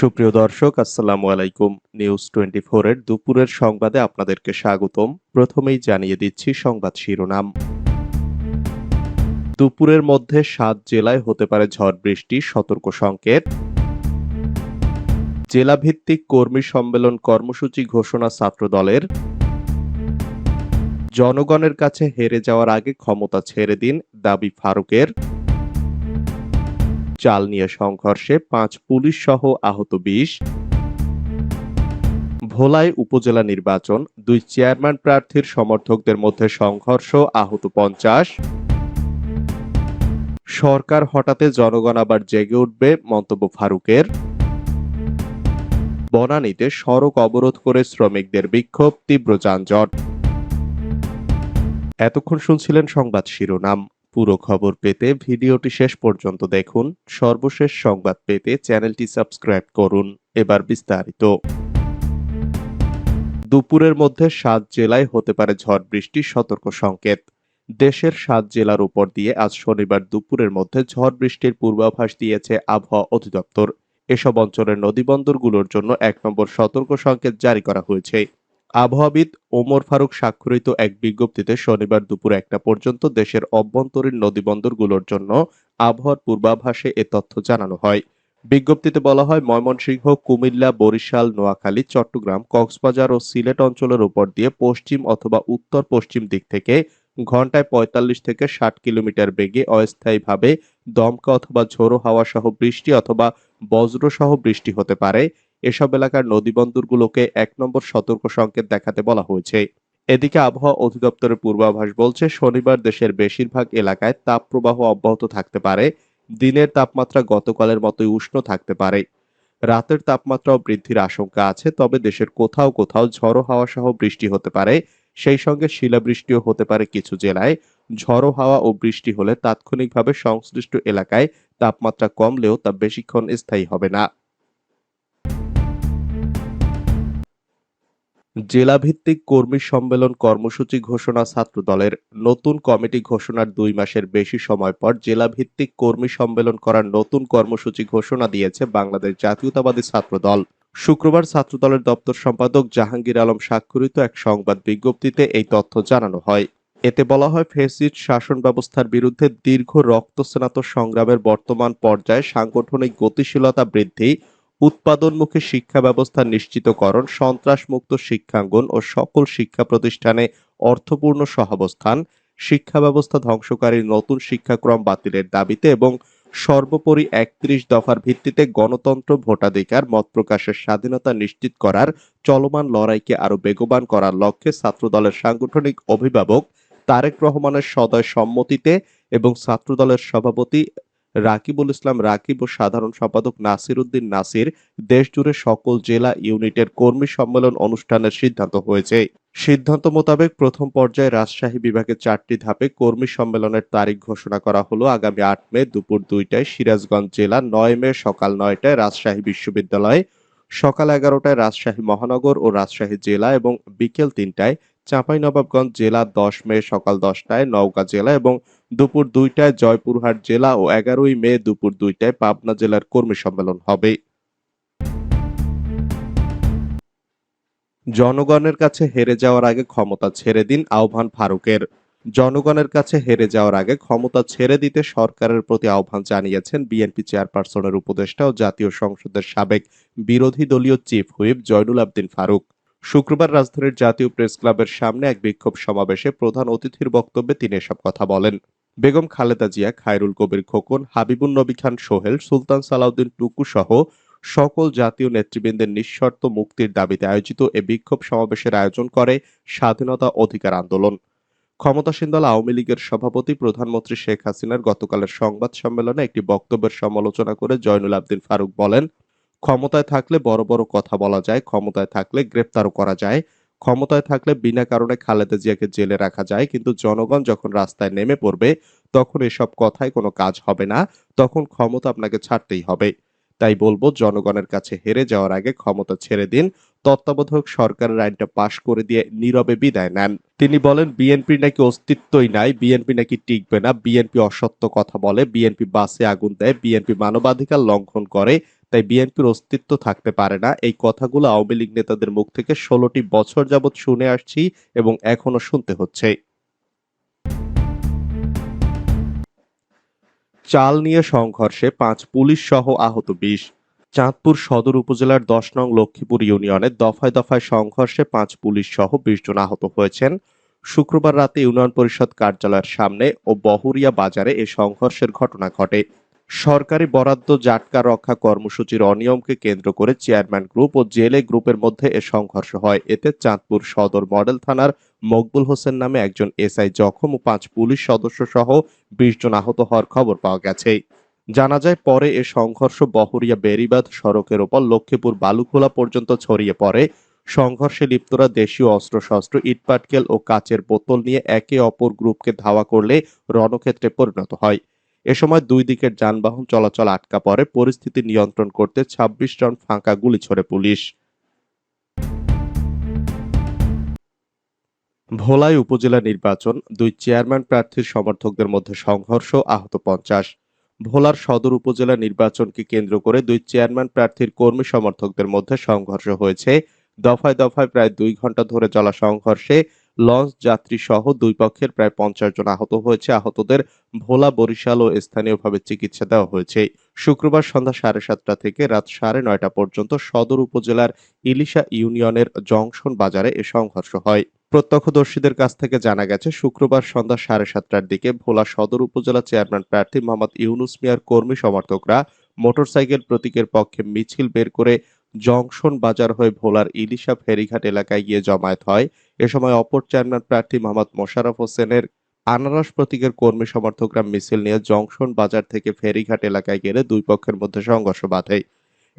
সুপ্রিয় দর্শক, আসসালামু আলাইকুম। নিউজ টোয়েন্টি এর দুপুরের সংবাদে আপনাদেরকে স্বাগতম। প্রথমেই জানিয়ে দিচ্ছি সংবাদ শিরোনাম। দুপুরের মধ্যে সাত জেলায় হতে পারে ঝড় বৃষ্টি, সতর্ক সংকেত। জেলাভিত্তিক কর্মী সম্মেলন কর্মসূচি ঘোষণা ছাত্র দলের জনগণের কাছে হেরে যাওয়ার আগে ক্ষমতা ছেড়ে দিন দাবি ফারুকের। চাল নিয়ে সংঘর্ষে পাঁচ পুলিশ সহ আহত বিশ। ভোলায় উপজেলা নির্বাচন, দুই চেয়ারম্যান প্রার্থীর সমর্থকদের মধ্যে সংঘর্ষ, আহত পঞ্চাশ। সরকার হঠাতে জনগণ আবার জেগে উঠবে, মন্তব্য ফারুকের। বনানীতে সড়ক অবরোধ করে শ্রমিকদের বিক্ষোভ, তীব্র যানজট। এতক্ষণ শুনছিলেন সংবাদ শিরোনাম। পুরো খবর পেতে ভিডিওটি শেষ পর্যন্ত দেখুন। সর্বশেষ সংবাদ পেতে চ্যানেলটি সাবস্ক্রাইব করুন। এবার বিস্তারিত। দুপুরের মধ্যে সাত জেলায় হতে পারে ঝড় বৃষ্টির সতর্ক সংকেত। দেশের সাত জেলার উপর দিয়ে আজ শনিবার দুপুরের মধ্যে ঝড় বৃষ্টির পূর্বাভাস দিয়েছে আবহাওয়া অধিদপ্তর। এসব অঞ্চলের নদীবন্দরগুলোর জন্য এক নম্বর সতর্ক সংকেত জারি করা হয়েছে। আবহাওয়াবিদ ওমর ফারুক স্বাক্ষরিত এক বিজ্ঞপ্তিতে শনিবার দুপুর একটা পর্যন্ত দেশের অভ্যন্তরীণ নদীবন্দরগুলোর জন্য আবহাওয়ার পূর্বাভাসে এ তথ্য জানানো হয়। বিজ্ঞপ্তিতে বলা হয়, ময়মনসিংহ, কুমিল্লা, বরিশাল, নোয়াখালী, চট্টগ্রাম, কক্সবাজার ও সিলেট অঞ্চলের উপর দিয়ে পশ্চিম অথবা উত্তর পশ্চিম দিক থেকে ঘন্টায় পঁয়তাল্লিশ থেকে ষাট কিলোমিটার বেগে অস্থায়ীভাবে দমকা অথবা ঝোড়ো হাওয়া সহ বৃষ্টি অথবা বজ্রসহ বৃষ্টি হতে পারে। এসব এলাকার নদীবন্দরগুলোকে এক নম্বর সতর্ক সংকেত দেখাতে বলা হয়েছে। এদিকে আবহাওয়া অধিদপ্তরের পূর্বাভাস বলছে, শনিবার দেশের বেশিরভাগ এলাকায় তাপপ্রবাহ অব্যাহত থাকতে পারে। দিনের তাপমাত্রা গতকালের মতোই উষ্ণ থাকতে পারে। রাতের তাপমাত্রাও বৃদ্ধির আশঙ্কা আছে, তবে দেশের কোথাও কোথাও ঝড়ো হাওয়া সহ বৃষ্টি হতে পারে। সেই সঙ্গে শিলাবৃষ্টিও হতে পারে কিছু জেলায়। ঝড়ো হাওয়া ও বৃষ্টি হলে তাৎক্ষণিকভাবে সংশ্লিষ্ট এলাকায় তাপমাত্রা কমলেও তা বেশিক্ষণ স্থায়ী হবে না। জেলাভিত্তিক কর্মী সম্মেলন কর্মসূচি ঘোষণা ছাত্র দলের নতুন কমিটি ঘোষণার দুই মাসের বেশি সময় পর জেলাভিত্তিক কর্মী সম্মেলন করার নতুন কর্মসূচি ঘোষণা দিয়েছে বাংলাদেশ জাতীয়তাবাদী ছাত্র দল শুক্রবার ছাত্র দলের দপ্তর সম্পাদক জাহাঙ্গীর আলম স্বাক্ষরিত এক সংবাদ বিজ্ঞপ্তিতে এই তথ্য জানানো হয়। এতে বলা হয়, ফেসিস্ট শাসন ব্যবস্থার বিরুদ্ধে দীর্ঘ রক্তস্নাত সংগ্রামের বর্তমান পর্যায়ে সাংগঠনিক গতিশীলতা বৃদ্ধি উৎপাদনমুখী শিক্ষা ব্যবস্থা নিশ্চিতকরণ, সন্ত্রাসমুক্ত শিক্ষাঙ্গন ও সকল শিক্ষা প্রতিষ্ঠানে অর্থপূর্ণ সহাবস্থান শিক্ষা ব্যবস্থা ধ্বংসকারী নতুন শিক্ষাক্রম বাতিলের দাবিতে এবং সর্বোপরি একত্রিশ দফার ভিত্তিতে গণতন্ত্র ভোটাধিকার, মত প্রকাশের স্বাধীনতা নিশ্চিত করার, চলমান লড়াইকে আরও বেগবান করার লক্ষ্যে ছাত্রদলের সাংগঠনিক অভিভাবক তারেক রহমানের সদয় সম্মতিতে এবং ছাত্রদলের সভাপতি রাকিবুল ইসলাম রাকিব ও সাধারণ সম্পাদক নাসির উদ্দিন নাসির দেশজুড়ে সকল জেলা ইউনিটের কর্মী সম্মেলন অনুষ্ঠানের সিদ্ধান্ত হয়েছে। সিদ্ধান্ত মোতাবেক প্রথম পর্যায়ে রাজশাহী বিভাগের চারটি ধাপে কর্মী সম্মেলনের তারিখ ঘোষণা করা হলো আগামী আট মে দুপুর দুইটায় সিরাজগঞ্জ জেলা, নয় মে সকাল নয়টায় রাজশাহী বিশ্ববিদ্যালয়, সকাল এগারোটায় রাজশাহী মহানগর ও রাজশাহী জেলা এবং বিকেল তিনটায় চাঁপাইনবাবগঞ্জ জেলা, দশ মে সকাল দশটায় নওগাঁ জেলা এবং দুপুর দুইটায় জয়পুরহাট জেলা ও এগারোই মে দুপুর দুইটায় পাবনা জেলার কর্মী সম্মেলন হবে। জনগণের কাছে হেরে যাওয়ার আগে ক্ষমতা ছেড়ে দিন আহ্বান ফারুকের। জনগণের কাছে হেরে যাওয়ার আগে ক্ষমতা ছেড়ে দিতে সরকারের প্রতি আহ্বান জানিয়েছেন বিএনপি চেয়ারপারসনের উপদেষ্টা ও জাতীয় সংসদের সাবেক বিরোধী দলীয় চিফ হুইপ জয়নুল আবদিন ফারুক। শুক্রবার রাজধানীর জাতীয় প্রেস ক্লাবের সামনে এক বিক্ষোভ সমাবেশে প্রধান অতিথির বক্তব্যে তিনি এসব কথা বলেন। বেগম খালেদা জিয়া, খায়রুল কবির খোকন হাবিবুন নবী খান সোহেল, সুলতান সালাউদ্দিন টুকু সহ সকল জাতীয় নেতৃবৃন্দের নিঃশর্ত মুক্তির দাবিতে আয়োজিত এ বিক্ষোভ সমাবেশের আয়োজন করে স্বাধীনতা অধিকার আন্দোলন। ক্ষমতাসীন দল আওয়ামী লীগের সভাপতি প্রধানমন্ত্রী শেখ হাসিনার গতকালের সংবাদ সম্মেলনে একটি বক্তব্যের সমালোচনা করে জয়নুল আবদিন ফারুক বলেন, ক্ষমতায় থাকলে বড় বড় কথা বলা যায়, ক্ষমতায় থাকলে গ্রেপ্তারও করা যায়। ক্ষমতায় থাকলে বিনা কারণে খালেদা জিয়াকে জেলে রাখা যায়, কিন্তু জনগণ যখন রাস্তায় নেমে পড়বে, তখন এসব কথায় কোনো কাজ হবে না, তখন ক্ষমতা আপনাকে ছাড়তেই হবে। তাই বলব, জনগণের কাছে হেরে যাওয়ার আগে ক্ষমতা ছেড়ে দিন, তত্ত্বাবধায়ক সরকারের আইনটা পাশ করে দিয়ে নীরবে বিদায় নেন। তিনি বলেন, বিএনপি নাকি অস্তিত্বই নাই, বিএনপি নাকি টিকবে না, বিএনপি অসত্য কথা বলে, বিএনপি বাসে আগুন দেয়, বিএনপি মানবাধিকার লঙ্ঘন করে তাই বিএনপির অস্তিত্ব থাকতে পারে না। এই কথাগুলো আওয়ামী লীগ নেতাদের মুখ থেকে ষোলোটি বছর যাবৎ শুনে আসছি এবং এখনও শুনতে হচ্ছে। চাল নিয়ে সংঘর্ষে পাঁচ পুলিশ সহ আহত বিশ। চাঁদপুর সদর উপজেলার দশ নং লক্ষ্মীপুর ইউনিয়নে দফায় দফায় সংঘর্ষে পাঁচ পুলিশ সহ বিশ জন আহত হয়েছেন। শুক্রবার রাতে ইউনিয়ন পরিষদ কার্যালয়ের সামনে ও বহরিয়া বাজারে এ সংঘর্ষের ঘটনা ঘটে। সরকারি বরাদ্দ জাটকা রক্ষা কর্মসূচির অনিয়মকে কেন্দ্র করে চেয়ারম্যান গ্রুপ ও জেলে গ্রুপের মধ্যে এ সংঘর্ষ হয়। এতে চাঁদপুর সদর মডেল থানার মকবুল হোসেন নামে একজন এসআই জখম ও পাঁচ পুলিশ সদস্য সহ বিশ জন আহত হওয়ার খবর পাওয়া গেছে। জানা যায়, পরে এ সংঘর্ষ বহরিয়া বেরিবাদ সড়কের ওপর লক্ষ্মীপুর বালুখোলা পর্যন্ত ছড়িয়ে পড়ে। সংঘর্ষে লিপ্তরা দেশীয় অস্ত্রশস্ত্র, ইটপাটকেল ও কাচের বোতল নিয়ে একে অপর গ্রুপকে ধাওয়া করলে রণক্ষেত্রে পরিণত হয়। এ সময় দুই দিকের যানবাহন চলাচল আটকা পড়ে, পরিস্থিতি নিয়ন্ত্রণ করতে ছাব্বিশ জন ফাঁকা গুলি ছোড়ে পুলিশ। ভোলাই উপজেলা নির্বাচন, দুই চেয়ারম্যান প্রার্থীর সমর্থকদের মধ্যে সংঘর্ষ, আহত পঞ্চাশ। ভোলার সদর উপজেলা নির্বাচনকে কেন্দ্র করে দুই চেয়ারম্যান প্রার্থীর কর্মী সমর্থকদের মধ্যে সংঘর্ষ হয়েছে। দফায় দফায় প্রায় দুই ঘণ্টা ধরে চলা সংঘর্ষে লঞ্চ যাত্রী সহ দুই পক্ষের প্রায় পঞ্চাশ জন আহত হয়েছে। আহতদের ভোলা, বরিশাল ও স্থানীয়ভাবে চিকিৎসা দেওয়া হয়েছে। শুক্রবার সন্ধ্যা সাড়ে সাতটা থেকে রাত সাড়ে নয়টা পর্যন্ত সদর উপজেলার ইলিশা ইউনিয়নের জংশন বাজারে এ সংঘর্ষ হয়। প্রত্যক্ষদর্শীদের কাছ থেকে জানা গেছে, শুক্রবার সন্ধ্যা সাড়ে সাতটার দিকে ভোলা সদর উপজেলা চেয়ারম্যান প্রার্থী মোহাম্মদ ইউনুস মিয়ার কর্মী সমর্থকরা মোটরসাইকেল প্রতীকের পক্ষে মিছিল বের করে জংশন বাজার হয়ে ভোলার ইলিশা ফেরিঘাট এলাকায় গিয়ে জমায়েত হয়। এ সময় অপর চেয়ারম্যান প্রার্থী মোহাম্মদ মোশাররফ হোসেনের আনারস প্রতীকের কর্মী সমর্থকরা মিছিল নিয়ে জংশন বাজার থেকে ফেরিঘাট এলাকায় গেলে দুই পক্ষের মধ্যে সংঘর্ষ বাধে।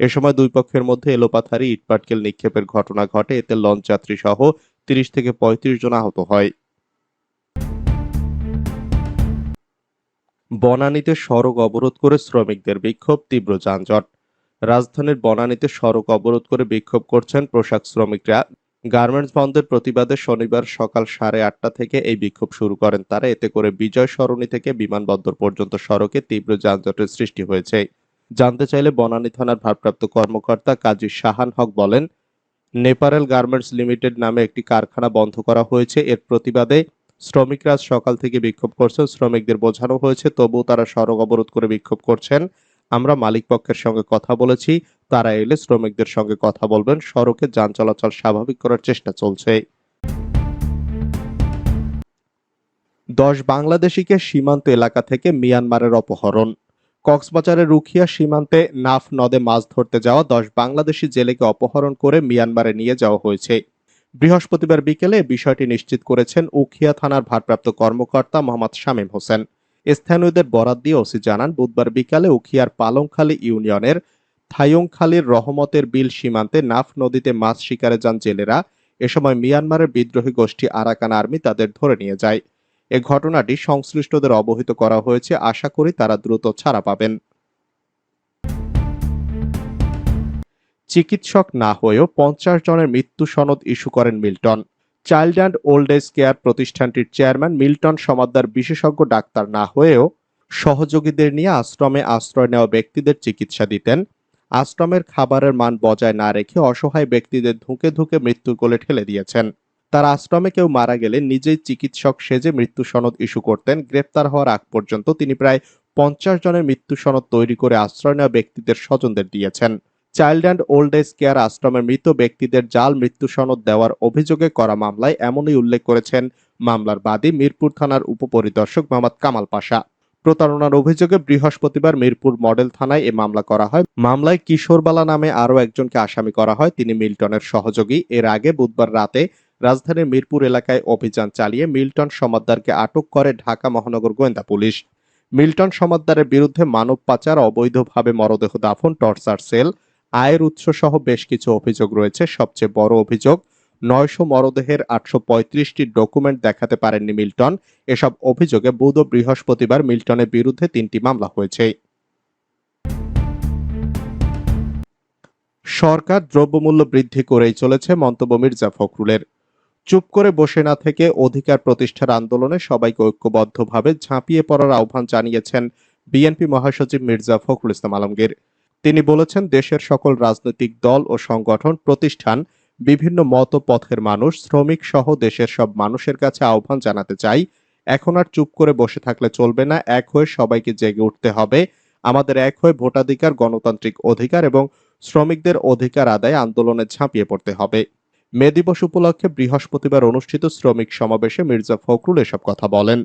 এ সময় দুই পক্ষের মধ্যে এলোপাথারি, ইটপাটকেল নিক্ষেপের ঘটনা ঘটে। এতে লঞ্চ যাত্রী সহ তিরিশ থেকে পঁয়ত্রিশ জন আহত হয়। বনানীতে সড়ক অবরোধ করে শ্রমিকদের বিক্ষোভ, তীব্র যানজট। রাজধানীর বনানীতে সড়ক অবরোধ করে বিক্ষোভ করছেন পোশাক শ্রমিকরা। গার্মেন্টস বন্ধের প্রতিবাদে শনিবার সকাল সাড়ে আটটা থেকে এই বিক্ষোভ শুরু করেন তারা। এতে করে বিজয় সরণি থেকে বিমানবন্দর পর্যন্ত সড়কে তীব্র যানজটের সৃষ্টি হয়েছে। জানতে চাইলে বনানী থানার ভারপ্রাপ্ত কর্মকর্তা কাজী শাহান হক বলেন, নেপারেল গার্মেন্টস লিমিটেড নামে একটি কারখানা বন্ধ করা হয়েছে। এর প্রতিবাদে শ্রমিকরা সকাল থেকে বিক্ষোভ করছেন। শ্রমিকদের বোঝানো হয়েছে, তবুও তারা সড়ক অবরোধ করে বিক্ষোভ করছেন। আমরা মালিক পক্ষের সঙ্গে কথা বলেছি, তারা এলে শ্রমিকদের সঙ্গে কথা বলবেন, সড়কে যান চলাচল স্বাভাবিক করার চেষ্টা চলছে। দশ বাংলাদেশিকে সীমান্ত এলাকা থেকে মিয়ানমারের অপহরণ। কক্সবাজারের রুখিয়া সীমান্তে নাফ নদে মাছ ধরতে যাওয়া দশ বাংলাদেশি জেলেকে অপহরণ করে মিয়ানমারে নিয়ে যাওয়া হয়েছে। বৃহস্পতিবার বিকেলে বিষয়টি নিশ্চিত করেছেন উখিয়া থানার ভারপ্রাপ্ত কর্মকর্তা মোহাম্মদ শামীম হোসেন। স্থানীয়দের বরাত দিয়ে ওসি জানান, বুধবার বিকালে উখিয়ার পালংখালী ইউনিয়নের থাইয়ংখালীর রহমতের বিল সীমান্তে নাফ নদীতে মাছ শিকারে যান জেলেরা। এ সময় মিয়ানমারের বিদ্রোহী গোষ্ঠী আরাকান আর্মি তাদের ধরে নিয়ে যায়। এ ঘটনাটি সংশ্লিষ্টদের অবহিত করা হয়েছে। আশা করি তারা দ্রুত ছাড়া পাবেন। চিকিৎসক না হয়েও পঞ্চাশ জনের মৃত্যু সনদ ইস্যু করেন Milton. Child and old age care প্রতিষ্ঠানটির চেয়ারম্যান মিল্টন সমাদ্দার বিশেষজ্ঞ ডাক্তার না হয়েও সহযোগীদের নিয়ে আশ্রমে আশ্রয় নেওয়া ব্যক্তিদের চিকিৎসা দিতেন। আশ্রমের খাবারের মান বজায় না রেখে অসহায় ব্যক্তিদের ধুঁকে ধুঁকে মৃত্যুর কোলে ঠেলে দিয়েছেন। তার আশ্রমে কেউ মারা গেলে নিজেই চিকিৎসক সেজে মৃত্যু সনদ ইস্যু করতেন। গ্রেপ্তার হওয়ার আগ পর্যন্ত তিনি প্রায় পঞ্চাশ জনের মৃত্যু সনদ তৈরি করে আশ্রয় নেওয়া ব্যক্তিদের স্বজনদের দিয়েছেন। Child and old age care আশ্রমের মৃত ব্যক্তিদের জাল মৃত্যু সনদ দেওয়ার অভিযোগে করা মামলায় এমনই উল্লেখ করেছেন মামলার বাদী মিরপুর থানার উপপরিদর্শক মোহাম্মদ কামাল পাশা। প্রতারণার অভিযোগে বৃহস্পতিবার মিরপুর মডেল থানায় এ মামলা করা হয়। মামলায় কিশোরবালা নামে আরও একজনকে আসামি করা হয়। তিনি মিল্টনের সহযোগী। এর আগে বুধবার রাতে রাজধানীর মিরপুর এলাকায় অভিযান চালিয়ে মিল্টন সমাদ্দারকে আটক করে ঢাকা মহানগর গোয়েন্দা পুলিশ। মিল্টন সমাদ্দারের বিরুদ্ধে মানব পাচার, অবৈধভাবে মরদেহ দাফন, টর্চার, সেল আয়ের উৎস সহ বেশ কিছু অভিযোগ রয়েছে। সবচেয়ে বড় অভিযোগ, নয়শো মরদেহের আটশো পঁয়ত্রিশটি ডকুমেন্ট দেখাতে পারেননি মিল্টন। এসব অভিযোগে বুধ বৃহস্পতিবার মিল্টনের বিরুদ্ধে তিনটি মামলা হয়েছে। সরকার দ্রব্যমূল্য বৃদ্ধি করেই চলেছে মন্তব্য মির্জা ফখরুলের। চুপ করে বসে না থেকে অধিকার প্রতিষ্ঠার আন্দোলনে সবাইকে ঐক্যবদ্ধভাবে ঝাঁপিয়ে পড়ার আহ্বান জানিয়েছেন বিএনপি মহাসচিব মির্জা ফখরুল ইসলাম আলমগীর। তিনি বলেছেন, দেশের সকল রাজনৈতিক দল ও সংগঠন, প্রতিষ্ঠান, বিভিন্ন মত পথের মানুষ, শ্রমিক সহ দেশের সব মানুষের কাছে আহ্বান জানাতে চাই। এখন আর চুপ করে বসে থাকলে চলবে না। এক হয়ে সবাইকে জেগে উঠতে হবে। আমাদের এক হয়ে ভোটাধিকার, গণতান্ত্রিক অধিকার এবং শ্রমিকদের অধিকার আদায় আন্দোলনে ঝাঁপিয়ে পড়তে হবে। মে দিবস উপলক্ষে বৃহস্পতিবার অনুষ্ঠিত শ্রমিক সমাবেশে মির্জা ফখরুল এসব কথা বলেন।